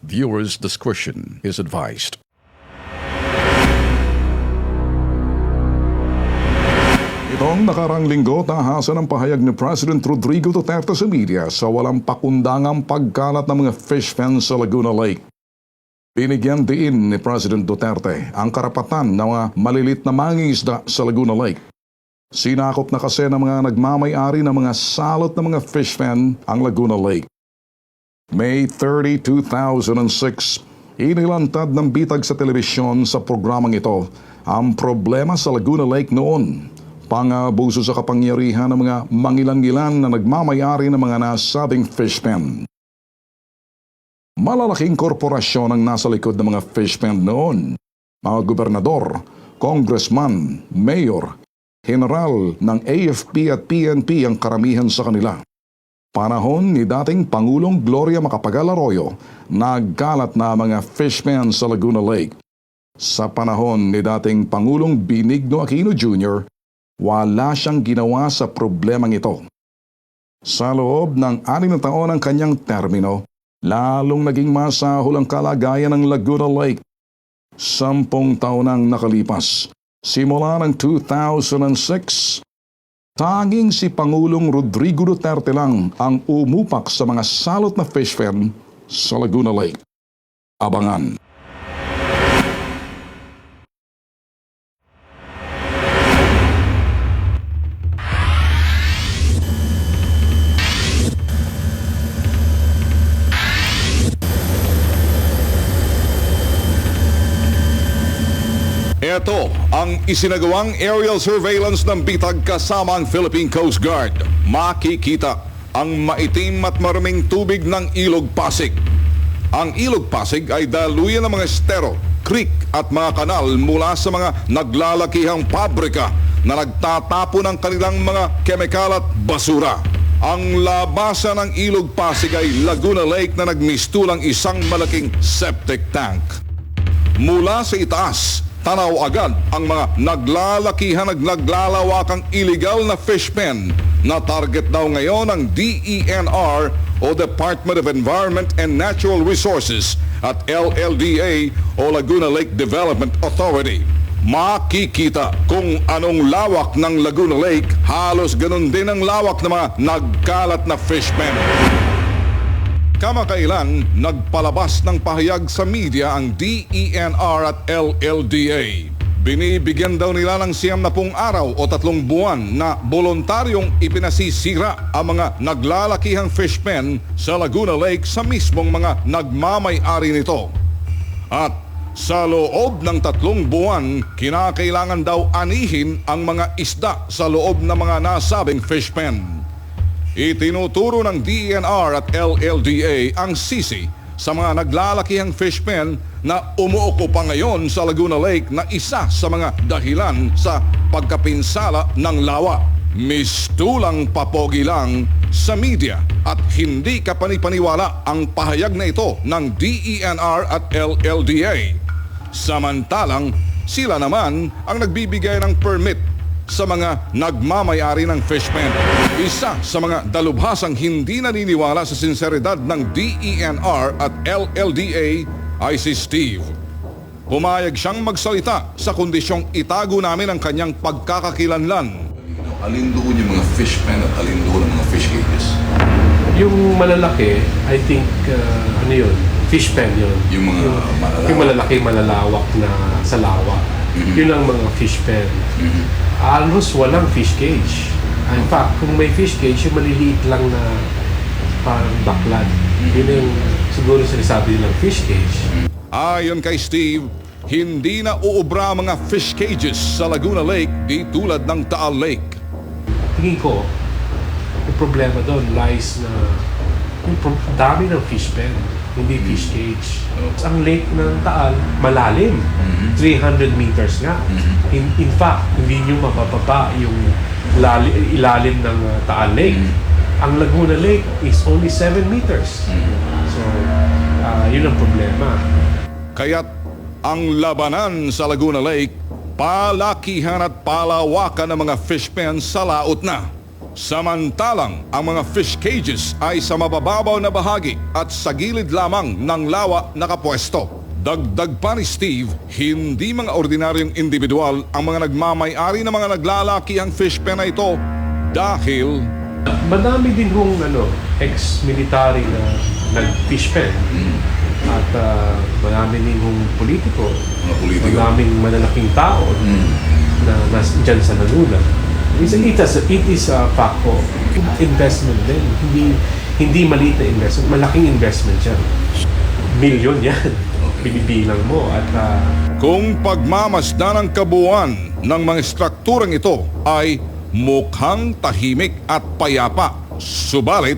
Viewers' discretion is advised. Itong nakarang linggo, tahasan ang pahayag ni President Rodrigo Duterte sa media sa walang pakundangang pagkalat ng mga fish fence sa Laguna Lake. Binigyan din ni President Duterte ang karapatan ng mga malilit na mangingisda sa Laguna Lake. Sinakop na kasi ng mga nagmamayari ng mga salot ng mga fish pen ang Laguna Lake. May 30, 2006, inilantad ng bitag sa telebisyon sa programang ito ang problema sa Laguna Lake noon. Pangabuso sa kapangyarihan ng mga mangilan-ngilan na nagmamayari ng mga nasabing fish pen. Malalaking korporasyon ang nasa likod ng mga fish pen noon. Mga gobernador, congressman, mayor, general ng AFP at PNP ang karamihan sa kanila. Panahon ni dating Pangulong Gloria Macapagal Arroyo, nagkalat na mga fishmen sa Laguna Lake. Sa panahon ni dating Pangulong Benigno Aquino Jr., wala siyang ginawa sa problemang ito. Sa loob ng anim na taon ng kanyang termino, lalong naging masahol ang kalagayan ng Laguna Lake. Sampung taon ang nakalipas. Simula ng 2006, tanging si Pangulong Rodrigo Duterte lang ang umupak sa mga salot na fish pen sa Laguna Lake. Abangan. Isinagawang aerial surveillance ng bitag kasama ang Philippine Coast Guard. Makikita ang maitim at maruming tubig ng Ilog Pasig. Ang Ilog Pasig ay daluyan ng mga estero, creek at mga kanal mula sa mga naglalakihang pabrika na nagtatapo ng kanilang mga kemikal at basura. Ang labasan ng Ilog Pasig ay Laguna Lake na nagmistulang isang malaking septic tank. Mula sa itaas, tanaw agad ang mga naglalakihan at naglalawakang illegal na fish pen na target daw ngayon ng DENR o Department of Environment and Natural Resources at LLDA o Laguna Lake Development Authority. Makikita kung anong lawak ng Laguna Lake, halos ganun din ang lawak ng mga nagkalat na fish pen. Kamakailan, nagpalabas ng pahayag sa media ang DENR at LLDA. Binibigyan daw nila ng siyam na pung araw o tatlong buwan na voluntaryong ipinasisira ang mga naglalakihang fish pen sa Laguna Lake sa mismong mga nagmamay-ari nito. At sa loob ng tatlong buwan, kinakailangan daw anihin ang mga isda sa loob ng mga nasabing fish pen. Itinuturo ng DENR at LLDA ang sisi sa mga naglalakihang fish pen na umuuko pa ngayon sa Laguna Lake na isa sa mga dahilan sa pagkapinsala ng lawa. Mistulang papogi lang sa media at hindi ka panipaniwala ang pahayag na ito ng DENR at LLDA. Samantalang sila naman ang nagbibigay ng permit sa mga nagmamayari ng fish pen. Isa sa mga dalubhasang hindi naniniwala sa sinseridad ng DENR at LLDA ay si Steve. Pumayag siyang magsalita sa kondisyong itago namin ang kanyang pagkakakilanlan. Alin doon yung mga fish pen at alin doon ang mga fish cages? Yung malalaki, I think, uh, ano yun, fish pen yun. Yung mga malalawak. Yung malalaki, malalawak na sa lawa. Mhm. Yun ang mga fish pen. Halos walang fish cage. In fact, kung may fish cage, yung maliliit lang na parang baklad. Yun yung siguro sinasabi nilang fish cage. Ayon kay Steve, hindi na uubra mga fish cages sa Laguna Lake di tulad ng Taal Lake. Tingin ko, yung problema doon lies na yung pro- dami ng fish pen, hindi fish cage. Ang lake ng Taal, malalim. Mhm. 300 meters nga. Mhm. In, in fact, hindi nyo mapapaba yung lali, ilalim ng uh, Taal Lake. Mhm. Ang Laguna Lake is only 7 meters. Mhm. So, ah, yun ang problema. Kaya't ang labanan sa Laguna Lake, palakihan at palawakan ng mga fish pens sa laot na. Samantalang ang mga fish cages ay sa mabababaw na bahagi at sa gilid lamang ng lawa nakapwesto. Dagdag pa ni Steve, hindi mga ordinaryong individual ang mga nagmamay-ari ng mga naglalakihang fish pen na ito dahil Madami din hong ano, ex-military na nag-fish pen. At ah, marami din hong politiko. Mga politiko. Maraming malalaking tao Mm. na nas dyan sa Laguna. It's, it, is, it is a fact po. Investment din. Hindi hindi maliit na investment. Malaking investment yan. Milyon yan. Binibilang mo. At ah, Kung pagmamasdan ang kabuuan ng mga strukturang ito ay mukhang tahimik at payapa, subalit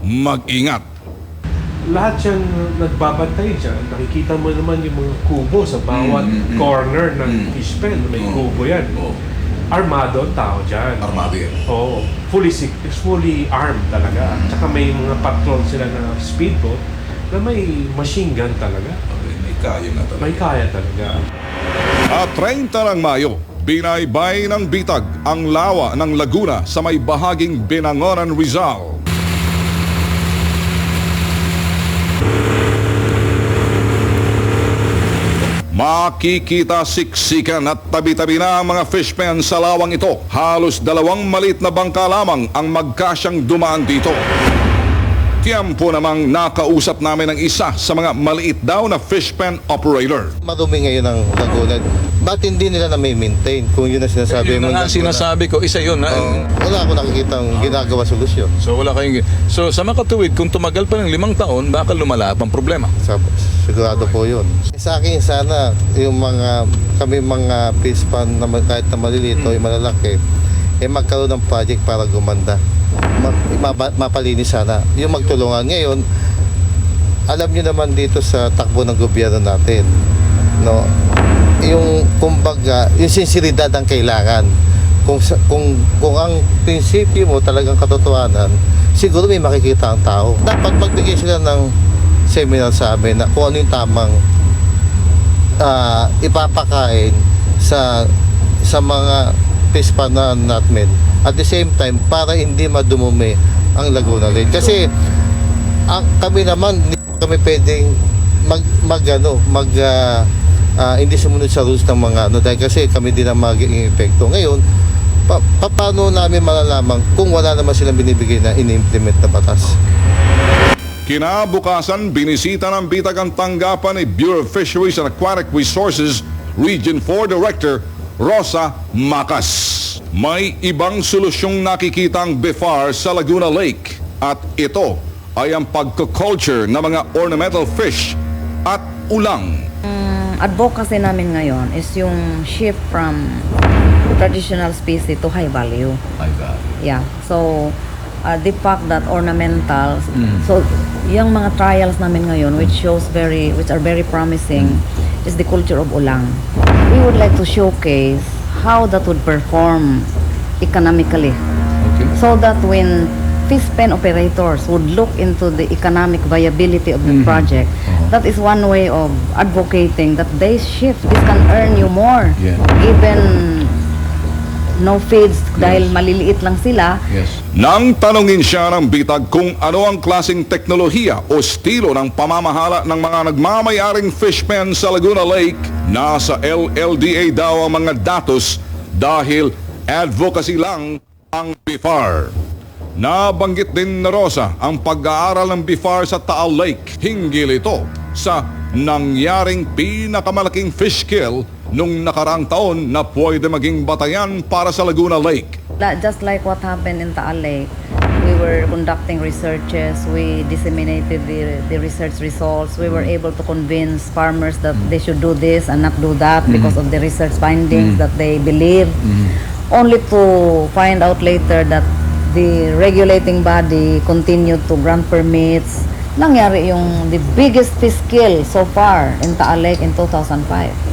mag-ingat. lahat yan nagbabantay dyan. Nakikita mo naman yung mga kubo sa bawat Mm, mm, mm. corner ng Mm. fish pen. May Oo. kubo yan. Oo. Armado ang tao dyan. Armado yan. Oo. Fully, sick- it's fully armed talaga. Tsaka may mga patrol sila na speedboat na may machine gun talaga. Okay, may kaya na talaga. May kaya talaga. At 30 ng Mayo, binaybay ng bitag ang lawa ng Laguna sa may bahaging Binangonan, Rizal. Makikita siksikan at tabi-tabi na ang mga fish pen sa lawang ito. Halos dalawang maliit na bangka lamang ang magkasyang dumaan dito. Tiempo namang nakausap namin ang isa sa mga maliit daw na fish pen operator. Madumi ngayon ang Laguna. Ba't hindi nila na may maintain kung yun ang sinasabi Yun mo? na nga ang sinasabi ko, isa yun. ha? Oh, wala ako nakikita ang ginagawa solusyon. So wala kayong... So sa makatuwid, kung tumagal pa ng limang taon, baka lumalap ang problema. Sa, sigurado po yun. Sa akin sana, yung mga, kami mga fish pan na kahit na maliliit o yung malalaki, eh magkaroon ng project para gumanda. Ma, mapa- mapalinis sana. Yung magtulungan. Ngayon, alam niyo naman dito sa takbo ng gobyerno natin, no? Yung kumbaga, yung sinseridad ang kailangan. Kung kung kung ang prinsipyo mo talagang katotohanan, siguro may makikita ang tao. Dapat magbigay sila ng seminar sa amin na kung ano yung tamang ah, ipapakain sa sa mga pispanan natin. At the same time, para hindi madumumi ang Laguna Lake. Kasi ang kami naman hindi kami pwedeng mag mag ano, mag ah, ah, hindi sumunod sa rules ng mga ano dahil kasi kami din ang magiging epekto. Ngayon, pa, pa- paano namin malalaman kung wala naman silang binibigay na ini-implement na batas? Kinabukasan, binisita ng bitag ang tanggapan ni Bureau of Fisheries and Aquatic Resources Region 4 Director Rosa Macas. May ibang solusyong nakikita ang BIFAR sa Laguna Lake at ito ay ang pagko-culture ng mga ornamental fish at ulang. advocacy namin ngayon is yung shift from traditional species to high value. My God. Yeah. So, uh, the fact that ornamentals, Mm. so yung mga trials namin ngayon which shows very, which are very promising Mm. is the culture of ulang. We would like to showcase how that would perform economically Okay. so that when fish pen operators would look into the economic viability of the Mhm. project, Uh-huh. that is one way of advocating that they shift. This can earn you more. Yeah. Even no feeds dahil maliliit lang sila. Yes. Nang tanungin siya ng bitag kung ano ang klasing teknolohiya o estilo ng pamamahala ng mga nagmamayaring fish pen sa Laguna Lake, nasa LLDA daw ang mga datos dahil advocacy lang ang BIFAR. Nabanggit din na Rosa ang pag-aaral ng BIFAR sa Taal Lake. Hinggil ito sa nangyaring pinakamalaking fish kill nung nakaraang taon na pwede maging batayan para sa Laguna Lake. La- Just like what happened in Taal Lake, we were conducting researches, we disseminated the, the research results, we were able to convince farmers that they should do this and not do that because of the research findings that they believe, only to find out later that the regulating body continued to grant permits. Nangyari yung the biggest fish kill so far in Taal Lake in 2005.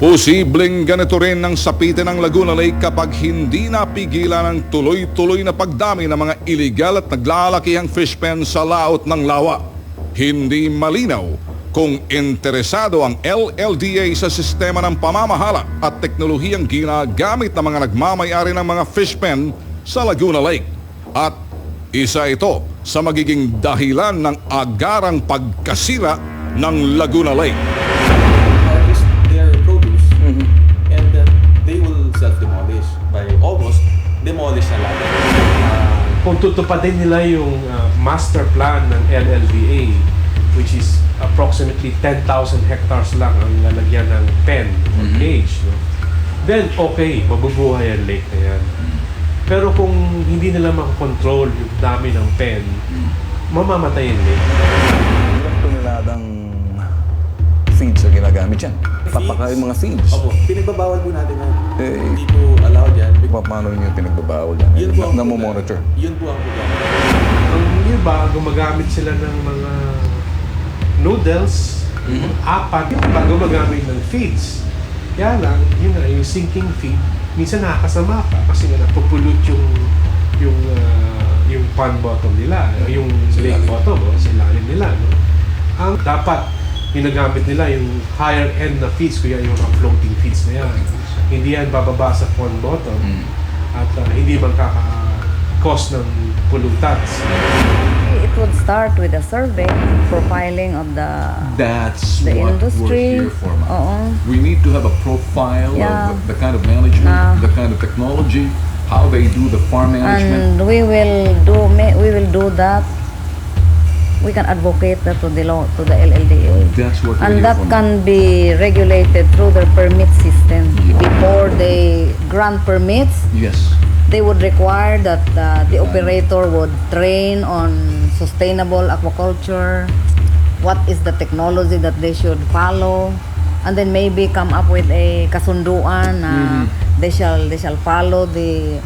Posibleng ganito rin ang sapitin ng Laguna Lake kapag hindi napigilan ang tuloy-tuloy na pagdami ng mga iligal at naglalakihang fish pen sa laot ng lawa. Hindi malinaw kung interesado ang LLDA sa sistema ng pamamahala at teknolohiyang ginagamit ng mga nagmamayari ng mga fish pen sa Laguna Lake. At isa ito sa magiging dahilan ng agarang pagkasira ng Laguna Lake. Kung tutupadin nila yung uh, master plan ng LLDA, which is approximately 10,000 hectares lang ang lalagyan ng pen or cage, no? then okay, mabubuhay ang lake na yan. Pero kung hindi nila makakontrol yung dami ng pen, mamamatay yung lake. Ilang toneladang seeds ang ginagamit yan? Papakain mga seeds. Opo, pinagbabawal po natin yan. Eh, Hindi po allowed yan. Pa- Paano nyo pinagbabawal yan? Yun po ang Na, problema. monitor Yun po ang problema. Ang iba, gumagamit sila ng mga noodles, apat, yung iba gumagamit ng feeds. Kaya lang, yun nga, yung sinking feed, minsan nakakasama ka kasi nga napupulot yung yung ah, yung pond bottom nila, yung lake bottom, oh, sa ilalim nila. No? Ang dapat ginagamit nila yung higher end na feeds, kaya yung mga floating feeds na yan. Hindi yan bababa sa pond bottom at ah, hindi magkaka-cause ng pollutants. It would start with a survey, profiling of the That's the what industry. we're here for. ma'am. Oo. We need to have a profile Yeah. of the kind of management, Ah. the kind of technology, how they do the farm management. And we will do we will do that. We can advocate that to the law to the LLDA. That's what And that can be regulated through their permit system. Before they grant permits, Yes. they would require that uh, the operator would train on sustainable aquaculture, what is the technology that they should follow, and then maybe come up with a kasunduan na they shall they shall follow the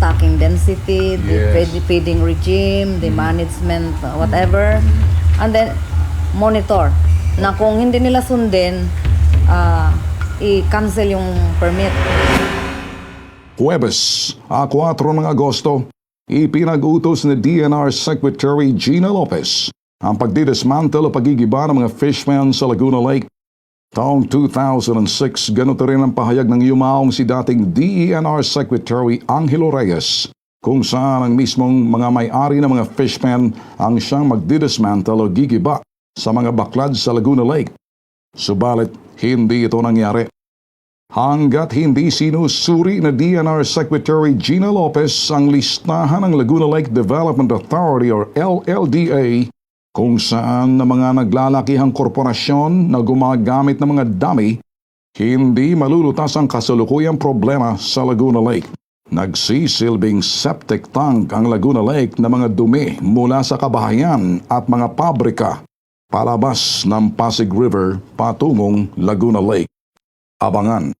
stocking density, the Yes. feed- feeding regime, the management, uh, whatever, and then monitor na kung hindi nila sundin, ah, i-cancel yung permit. Huwebes, a 4 ng Agosto, ipinag-utos ni DNR Secretary Gina Lopez ang pagdidismantle o pagigiba ng mga fishmen sa Laguna Lake. Taong 2006, ganito rin ang pahayag ng yumaong si dating DENR Secretary Angelo Reyes kung saan ang mismong mga may-ari ng mga fishmen ang siyang magdidismantle o gigiba sa mga baklad sa Laguna Lake. Subalit, hindi ito nangyari. Hanggat hindi sinusuri na DNR Secretary Gina Lopez ang listahan ng Laguna Lake Development Authority or LLDA kung saan na mga naglalakihang korporasyon na gumagamit ng mga dami, hindi malulutas ang kasalukuyang problema sa Laguna Lake. Nagsisilbing septic tank ang Laguna Lake na mga dumi mula sa kabahayan at mga pabrika palabas ng Pasig River patungong Laguna Lake. Abangan